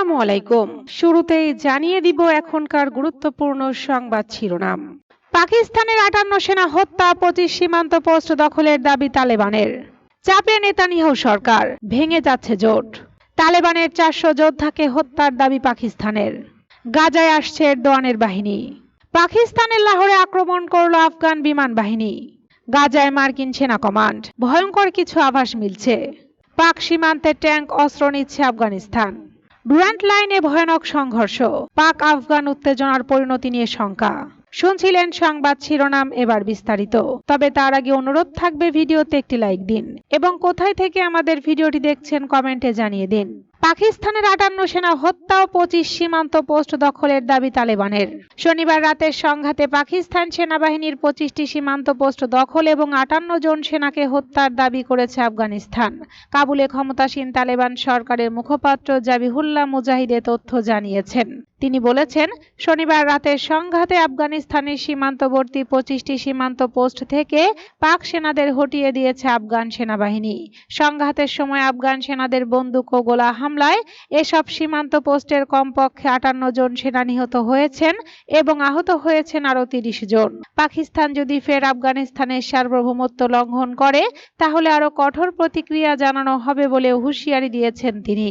আসসালামু আলাইকুম। শুরুতেই জানিয়ে দিব এখনকার গুরুত্বপূর্ণ সংবাদ শিরোনাম। পাকিস্তানের আটান্ন সেনা হত্যা, পঁচিশ সীমান্ত পোস্ট দখলের দাবি তালেবানের। চাপে নেতানিয়াহু সরকার, ভেঙে যাচ্ছে জোট। তালেবানের চারশো যোদ্ধাকে হত্যার দাবি পাকিস্তানের। গাজায় আসছে দোয়ানের বাহিনী। পাকিস্তানের লাহোরে আক্রমণ করল আফগান বিমান বাহিনী। গাজায় মার্কিন সেনা কমান্ড। ভয়ঙ্কর কিছু আভাস মিলছে। পাক সীমান্তে ট্যাঙ্ক অস্ত্র নিচ্ছে আফগানিস্তান। ডুরান্ট লাইনে ভয়ানক সংঘর্ষ। পাক আফগান উত্তেজনার পরিণতি নিয়ে শঙ্কা। শুনছিলেন সংবাদ শিরোনাম এবার বিস্তারিত। তবে তার আগে অনুরোধ থাকবে ভিডিওতে একটি লাইক দিন এবং কোথায় থেকে আমাদের ভিডিওটি দেখছেন কমেন্টে জানিয়ে দিন। পাকিস্তানের আটান্ন সেনা হত্যা ও পঁচিশ সীমান্ত পোস্ট দখলের দাবি তালেবানের। শনিবার রাতের সংঘাতে পাকিস্তান সেনাবাহিনীর পঁচিশটি সীমান্ত পোস্ট দখল এবং আটান্ন জন সেনাকে হত্যার দাবি করেছে আফগানিস্তান। কাবুলে ক্ষমতাসীন তালেবান সরকারের মুখপাত্র জাবিহুল্লাহ মুজাহিদে তথ্য জানিয়েছেন। তিনি বলেছেন, শনিবার রাতের সংঘাতে আফগানিস্তানের সীমান্তবর্তী পঁচিশটি সীমান্ত পোস্ট থেকে পাক সেনাদের হটিয়ে দিয়েছে আফগান সেনাবাহিনী। সংঘাতের সময় আফগান সেনাদের বন্দুক ও গোলা হামলায় এসব সীমান্ত পোস্টের কমপক্ষে আটান্ন জন সেনা নিহত হয়েছেন এবং আহত হয়েছেন আরও তিরিশ জন। পাকিস্তান যদি ফের আফগানিস্তানের সার্বভৌমত্ব লঙ্ঘন করে, তাহলে আরও কঠোর প্রতিক্রিয়া জানানো হবে বলে হুঁশিয়ারি দিয়েছেন তিনি।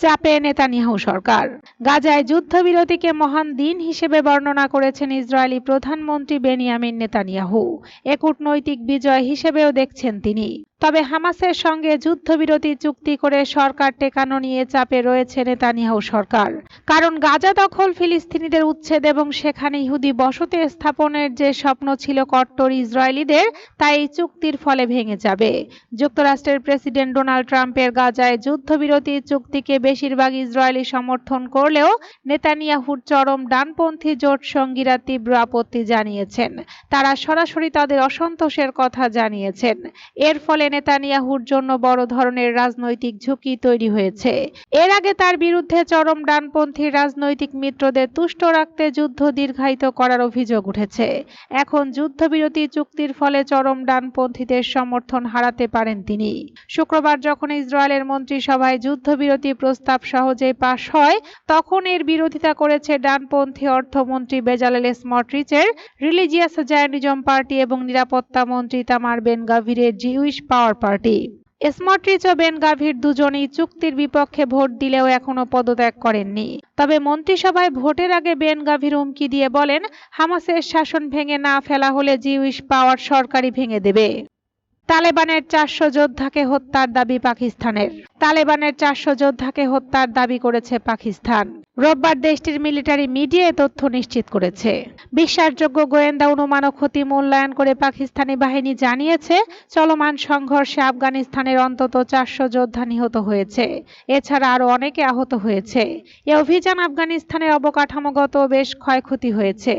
চাপে নেতানিয়াহু সরকার। গাজায় যুদ্ধবিরতিকে মহান দিন হিসেবে বর্ণনা করেছেন ইসরায়েলি প্রধানমন্ত্রী বেনিয়ামিন নেতানিয়াহু। এ কূটনৈতিক বিজয় হিসেবেও দেখছেন তিনি। তবে হামাসের সঙ্গে যুদ্ধবিরতি চুক্তি করে সরকার টেকানো নিয়ে চাপে রয়েছে নেতানিয়াহু সরকার। কারণ গাজা দখল ফিলিস্তিনিদের উচ্ছেদ এবং সেখানে ইহুদি বসতি স্থাপনের যে স্বপ্ন ছিল কট্টর ইসরায়েলিদের, তা এই চুক্তির ফলে ভেঙে যাবে। যুক্তরাষ্ট্রের প্রেসিডেন্ট ডোনাল্ড ট্রাম্পের গাজায় যুদ্ধবিরতি চুক্তিকে বেশিরভাগ ইসরায়েলি সমর্থন করলেও নেতানিয়াহুর চরম ডানপন্থী জোট সঙ্গীরা তীব্র আপত্তি জানিয়েছেন। তারা সরাসরি তাদের অসন্তোষের কথা জানিয়েছেন। এর ফলে নেতানিয়াহুর জন্য বড় ধরনের রাজনৈতিক ঝুঁকি তৈরি হয়েছে। এর আগে তার বিরুদ্ধে চরম ডানপন্থী রাজনৈতিক মিত্রদের তুষ্ট রাখতে যুদ্ধ দীর্ঘায়িত করার অভিযোগ উঠেছে। এখন যুদ্ধবিরতি চুক্তির ফলে চরম ডানপন্থীদের সমর্থন হারাতে পারেন তিনি। শুক্রবার যখন ইসরায়েলের মন্ত্রিসভায় যুদ্ধবিরতি প্রস্তাব সহজেই পাশ হয়, তখন এর বিরোধিতা করেছে ডানপন্থী অর্থমন্ত্রী বেজালেল স্মটরিচের রিলিজিয়াস জায়নিজম পার্টি এবং নিরাপত্তা মন্ত্রী তামার বেন গাভিরের জিউইশ পাওয়ার পার্টি। স্মটরিচ ও বেন গাভির দুজনেই চুক্তির বিপক্ষে ভোট দিলেও এখনও পদত্যাগ করেননি। তবে মন্ত্রিসভায় ভোটের আগে বেন গাভির হুমকি দিয়ে বলেন, হামাসের শাসন ভেঙে না ফেলা হলে জিউইশ পাওয়ার সরকারই ভেঙে দেবে। তালেবানের চারশো যোদ্ধাকে হত্যার দাবি পাকিস্তানের। তালেবানের চারশো যোদ্ধাকে হত্যার দাবি করেছে পাকিস্তান। রোববার দেশটির মিলিটারি মিডিয়া তথ্য নিশ্চিত করেছে। বিশ্বাসযোগ্য গোয়েন্দা অনুমান ও ক্ষতি মূল্যায়ন করে পাকিস্তানি বাহিনী জানিয়েছে, চলমান সংঘর্ষে আফগানিস্তানের অন্তত চারশো যোদ্ধা নিহত হয়েছে। এছাড়া আরও অনেকে আহত হয়েছে। এ অভিযান আফগানিস্তানের অবকাঠামোগত বেশ ক্ষয়ক্ষতি হয়েছে।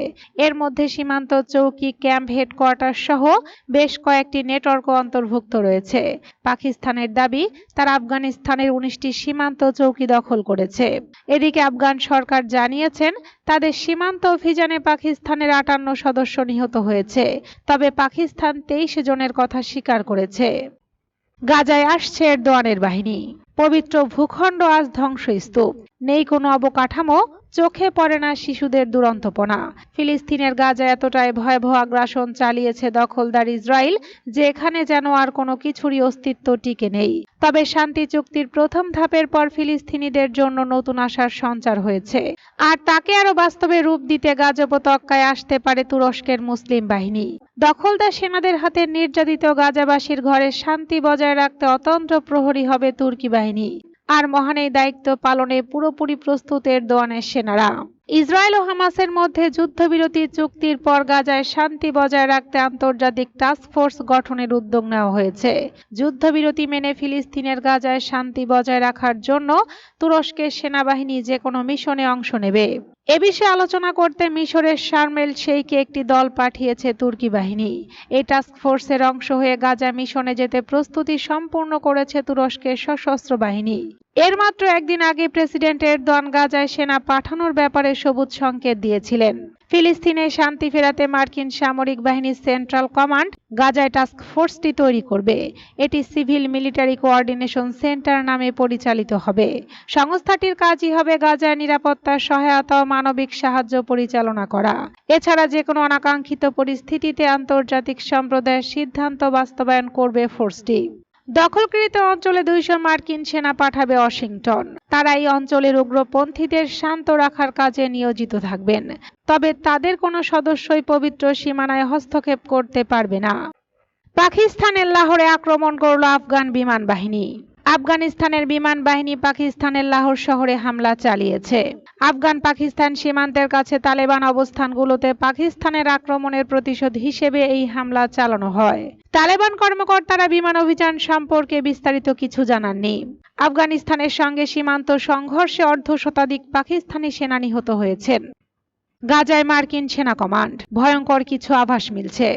এর মধ্যে সীমান্ত চৌকি, ক্যাম্প হেডকোয়ার্টার সহ বেশ কয়েকটি নেটওয়ার্ক অন্তর্ভুক্ত রয়েছে। পাকিস্তানের দাবি, তারা আফগানিস্তানের উনিশটি সীমান্ত চৌকি দখল করেছে। এদিকে আফগান সরকার জানিয়েছেন, তাদের সীমান্ত অভিযানে পাকিস্তানের আটান্ন সদস্য নিহত হয়েছে। তবে পাকিস্তান তেইশ জনের কথা স্বীকার করেছে। গাজায় আসছে এরদোয়ানের বাহিনী। পবিত্র ভূখণ্ড আজ ধ্বংসস্তূপ। নেই কোনো অবকাঠামো চোখে পড়ে না শিশুদের দুরন্তপনা। ফিলিস্তিনের গাজা এতটাই ভয়াবহ আগ্রাসন চালিয়েছে দখলদার ইসরায়েল যে এখানে যেন আর কোনো কিছুরই অস্তিত্ব টিকে নেই। তবে শান্তি চুক্তির প্রথম ধাপের পর ফিলিস্তিনিদের জন্য নতুন আশার সঞ্চার হয়েছে। আর তাকে আরও বাস্তবে রূপ দিতে গাজা উপত্যকায় আসতে পারে তুরস্কের মুসলিম বাহিনী। দখলদার সেনাদের হাতে নির্যাতিত গাজাবাসীর ঘরে শান্তি বজায় রাখতে অতন্ত্র প্রহরী হবে তুর্কি বাহিনী। আর মহান এই দায়িত্ব পালনে পুরোপুরি প্রস্তুতের দোয়ানের সেনারা। ইসরায়েল ও হামাসের মধ্যে যুদ্ধবিরতি চুক্তির পর গাজায় শান্তি বজায় রাখতে আন্তর্জাতিক টাস্ক ফোর্স গঠনের উদ্যোগ নেওয়া হয়েছে। যুদ্ধবিরতি মেনে ফিলিস্তিনের গাজায় শান্তি বজায় রাখার জন্য তুরস্কের সেনাবাহিনী যে কোনো মিশনে অংশ নেবে। এ বিষয়ে আলোচনা করতে মিশরের শারমেল শেইকে একটি দল পাঠিয়েছে তুর্কি বাহিনী। এই টাস্ক ফোর্সের অংশ হয়ে গাজা মিশনে যেতে প্রস্তুতি সম্পূর্ণ করেছে তুরস্কের সশস্ত্র বাহিনী। এর মাত্র একদিন আগে প্রেসিডেন্ট এরদোয়ান গাজায় সেনা পাঠানোর ব্যাপারে সবুজ সংকেত দিয়েছিলেন। ফিলিস্তিনে শান্তি ফেরাতে মার্কিন সামরিক বাহিনীর সেন্ট্রাল কমান্ড গাজায় টাস্ক ফোর্সটি তৈরি করবে। এটি সিভিল মিলিটারি কোঅর্ডিনেশন সেন্টার নামে পরিচালিত হবে। সংস্থাটির কাজই হবে গাজায় নিরাপত্তা, সহায়তা ও মানবিক সাহায্য পরিচালনা করা। এছাড়া যে কোনো অনাকাঙ্ক্ষিত পরিস্থিতিতে আন্তর্জাতিক সম্প্রদায়ের সিদ্ধান্ত বাস্তবায়ন করবে ফোর্সটি। দখলকৃত অঞ্চলে দুইশো মার্কিন সেনা পাঠাবে ওয়াশিংটন। তারা এই অঞ্চলের উগ্রপন্থীদের শান্ত রাখার কাজে নিয়োজিত থাকবেন। তবে তাদের কোনো সদস্যই পবিত্র সীমানায় হস্তক্ষেপ করতে পারবে না। পাকিস্তানের লাহোরে আক্রমণ করল আফগান বিমান বাহিনী। আফগানিস্তানের বিমান বাহিনী পাকিস্তানের লাহোর শহরে হামলা চালিয়েছে। আফগান পাকিস্তান সীমান্তের কাছে তালেবান অবস্থানগুলোতে পাকিস্তানের আক্রমণের প্রতিশোধ হিসেবে এই হামলা চালানো হয়। তালেবান কর্মকর্তারা বিমান অভিযান সম্পর্কে বিস্তারিত কিছু জানাননি। আফগানিস্তানের সঙ্গে সীমান্ত সংঘর্ষে অর্ধ শতাধিক পাকিস্তানি সেনা নিহত হয়েছেন। গাজায় মার্কিন সেনা কমান্ড। ভয়ঙ্কর কিছু আভাস মিলছে।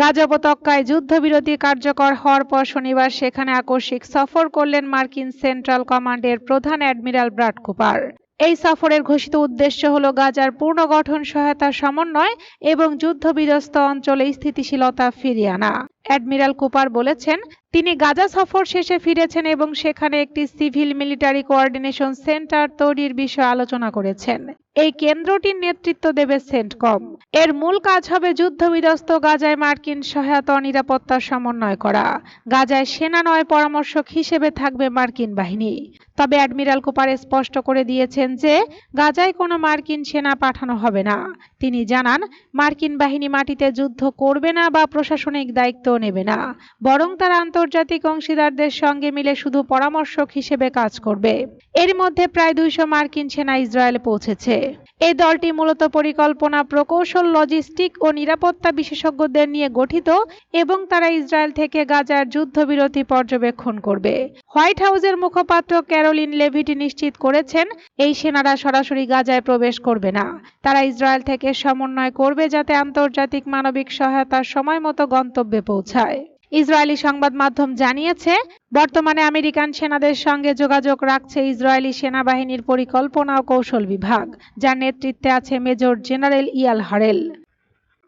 গাজা উপত্যকায় যুদ্ধবিরতি কার্যকর হওয়ার পর শনিবার সেখানে আকস্মিক সফর করলেন মার্কিন সেন্ট্রাল কমান্ডের প্রধান অ্যাডমিরাল ব্রাড কুপার। এই সফরের ঘোষিত উদ্দেশ্য হল গাজার পুনর্গঠন সহায়তা সমন্বয় এবং যুদ্ধবিধ্বস্ত অঞ্চলে স্থিতিশীলতা ফিরিয়ে আনা। অ্যাডমিরাল কুপার বলেছেন তিনি গাজা সফর শেষে ফিরেছেন এবং সেখানে একটি সিভিল মিলিটারি কোঅর্ডিনেশন সেন্টার তৈরির বিষয়ে আলোচনা করেছেন। এই কেন্দ্রটির নেতৃত্ব দেবে সেন্টকম। এর মূল কাজ হবে যুদ্ধবিধ্বস্ত গাজায় মার্কিন সহায়তা ও নিরাপত্তা সমন্বয় করা। গাজায় সেনা নয় পরামর্শক হিসেবে থাকবে মার্কিন বাহিনী। তবে অ্যাডমিরাল কুপার স্পষ্ট করে দিয়েছেন যে, গাজায় কোনো মার্কিন সেনা পাঠানো হবে না। তিনি জানান, মার্কিন বাহিনী মাটিতে যুদ্ধ করবে না বা প্রশাসনিক দায়িত্ব নেবে না, বরং তারা আন্তর্জাতিক অংশীদারদের সঙ্গে মিলে শুধু পরামর্শক হিসেবে কাজ করবে। এর মধ্যে প্রায় দুইশো মার্কিন সেনা ইসরায়েলে পৌঁছেছে। এই দলটি মূলত পরিকল্পনা, প্রকৌশল, লজিস্টিক ও নিরাপত্তা বিশেষজ্ঞদের নিয়ে গঠিত এবং তারা ইসরায়েল থেকে গাজার যুদ্ধবিরতি পর্যবেক্ষণ করবে। হোয়াইট হাউসের মুখপাত্র ক্যারোলিন লেভিটি নিশ্চিত করেছেন, এই সেনারা সরাসরি গাজায় প্রবেশ করবে না। তারা ইসরায়েল থেকে সমন্বয় করবে যাতে আন্তর্জাতিক মানবিক সহায়তা সময় মতো গন্তব্যে পৌঁছায়। ইসরায়েলি সংবাদ মাধ্যম জানিয়েছে, বর্তমানে আমেরিকান সেনাদের সঙ্গে যোগাযোগ রাখছে ইসরায়েলি সেনাবাহিনীর পরিকল্পনা ও কৌশল বিভাগ, যার নেতৃত্বে আছে মেজর জেনারেল ইয়াল হারেল।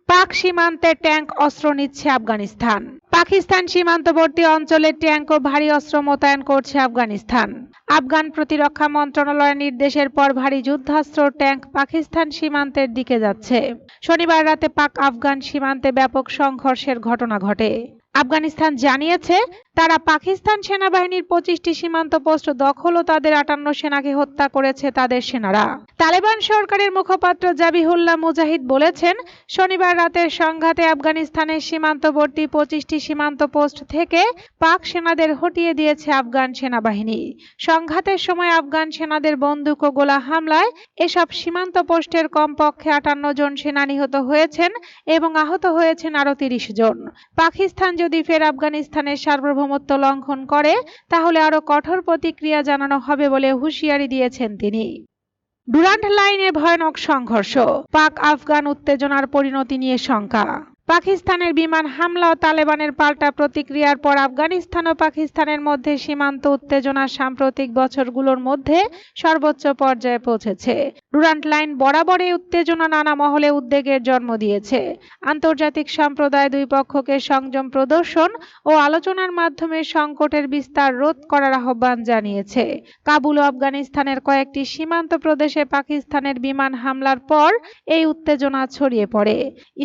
পাক সীমান্তে ট্যাঙ্ক অস্ত্র নিচ্ছে আফগানিস্তান। পাকিস্তান সীমান্তবর্তী অঞ্চলে ট্যাঙ্ক ও ভারী অস্ত্র মোতায়েন করছে আফগানিস্তান। আফগান প্রতিরক্ষা মন্ত্রণালয়ের নির্দেশের পর ভারী যুদ্ধাস্ত্র ট্যাঙ্ক পাকিস্তান সীমান্তের দিকে যাচ্ছে। শনিবার রাতে পাক আফগান সীমান্তে ব্যাপক সংঘর্ষের ঘটনা ঘটে। আফগানিস্তান জানিয়েছে তারা পাকিস্তান সেনাবাহিনীর পঁচিশটি সীমান্ত পোস্ট দখল ও তাদের আটান্ন সেনাকে হত্যা করেছে তাদের সেনারা। তালেবান সরকারের মুখপাত্র জাবিহুল্লাহ মুজাহিদ বলেছেন, শনিবার রাতের সংঘাতে আফগানিস্তানের সীমান্তবর্তী পঁচিশটি সীমান্ত পোস্ট থেকে পাক সেনাদের হটিয়ে দিয়েছে আফগান সেনাবাহিনী। সংঘাতের সময় আফগান সেনাদের বন্দুক ও গোলা হামলায় এসব সীমান্ত পোস্টের কমপক্ষে আটান্ন জন সেনা নিহত হয়েছেন এবং আহত হয়েছেন আরও তিরিশ জন। পাকিস্তান যদি ফের আফগানিস্তানের সার্বভৌমত্ব লঙ্ঘন করে, তাহলে আরও কঠোর প্রতিক্রিয়া জানানো হবে বলে হুঁশিয়ারি দিয়েছেন তিনি। ডুরান্ড লাইনে ভয়ানক সংঘর্ষ, পাক আফগান উত্তেজনার পরিণতি নিয়ে শঙ্কা। পাকিস্তানের বিমান হামলা ও তালেবানের পাল্টা প্রতিক্রিয়ার পর আফগানিস্তান ও পাকিস্তানের মধ্যে সীমান্ত উত্তেজনা সাম্প্রতিক বছরগুলোর মধ্যে সর্বোচ্চ পর্যায়ে পৌঁছেছে। ডুরান্ট লাইন বরাবর এই উত্তেজনা নানা মহলে উদ্বেগের জন্ম দিয়েছে। আন্তর্জাতিক সম্প্রদায় দুই পক্ষকে সংযম প্রদর্শন ও আলোচনার মাধ্যমে সংকটের বিস্তার রোধ করার আহ্বান জানিয়েছে। কাবুল ও আফগানিস্তানের কয়েকটি সীমান্ত প্রদেশে পাকিস্তানের বিমান হামলার পর এই উত্তেজনা ছড়িয়ে পড়ে।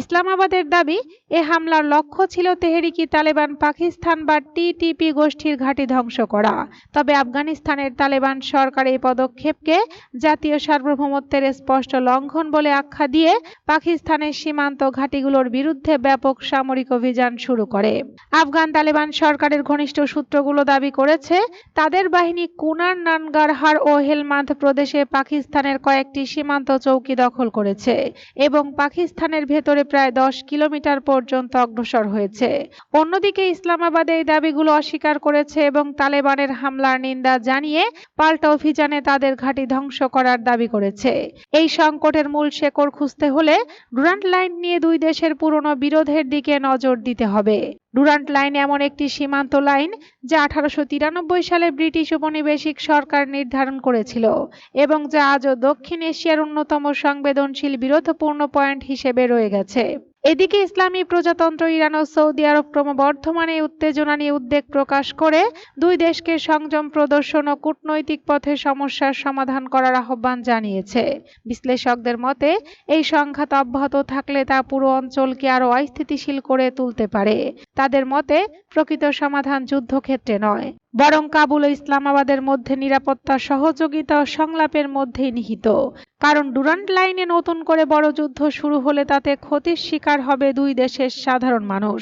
ইসলামাবাদের দাবি এ হামলার লক্ষ্য ছিল তেহরিকি তালেবান পাকিস্তান বা টিটিপি গোষ্ঠীর ঘাঁটি ধ্বংস করা। তবে আফগানিস্তানের তালেবান সরকার এই পদক্ষেপকে জাতীয় সার্বভৌমত্বের স্পষ্ট লঙ্ঘন বলে আখ্যা দিয়ে পাকিস্তানের সীমান্ত ঘাঁটিগুলোর বিরুদ্ধে ব্যাপক সামরিক অভিযান শুরু করে। আফগান তালেবান সরকারের ঘনিষ্ঠ সূত্রগুলো দাবি করেছে, তাদের বাহিনী কুনার নানগারহার ও হেলমান্দ প্রদেশে পাকিস্তানের কয়েকটি সীমান্ত চৌকি দখল করেছে এবং পাকিস্তানের ভেতরে প্রায় দশ কিলোমিটার কিলোমিটার পর্যন্ত অগ্রসর হয়েছে। অন্যদিকে ইসলামাবাদ এই দাবিগুলো অস্বীকার করেছে এবং তালেবানের হামলার নিন্দা জানিয়ে পাল্টা অভিযানে তাদের ঘাঁটি ধ্বংস করার দাবি করেছে। এই সংকটের মূল শেকড় খুঁজতে হলে ডুরান্ট লাইন নিয়ে দুই দেশের পুরনো বিরোধের দিকে নজর দিতে হবে। ডুরান্ট লাইন এমন একটি সীমান্ত লাইন যা আঠারোশো তিরানব্বই সালে ব্রিটিশ উপনিবেশিক সরকার নির্ধারণ করেছিল এবং যা আজও দক্ষিণ এশিয়ার অন্যতম সংবেদনশীল বিরোধপূর্ণ পয়েন্ট হিসেবে রয়ে গেছে। এদিকে ইসলামী প্রজাতন্ত্র ইরান ও সৌদি আরব ক্রমবর্ধমান উত্তেজনা নিয়ে উদ্বেগ প্রকাশ করে দুই দেশকে সংযম প্রদর্শন ও কূটনৈতিক পথে সমস্যার সমাধান করার আহ্বান জানিয়েছে। বিশ্লেষকদের মতে, এই সংঘাত অব্যাহত থাকলে তা পুরো অঞ্চলকে আরও অস্থিতিশীল করে তুলতে পারে। তাদের মতে, প্রকৃত সমাধান যুদ্ধক্ষেত্রে নয়। বরং কাবুল ও ইসলামাবাদের মধ্যে নিরাপত্তা, সহযোগিতা ও সংলাপের মধ্যেই নিহিত। কারণ ডুরান্ট লাইনে নতুন করে বড় যুদ্ধ শুরু হলে তাতে ক্ষতির শিকার হবে দুই দেশের সাধারণ মানুষ।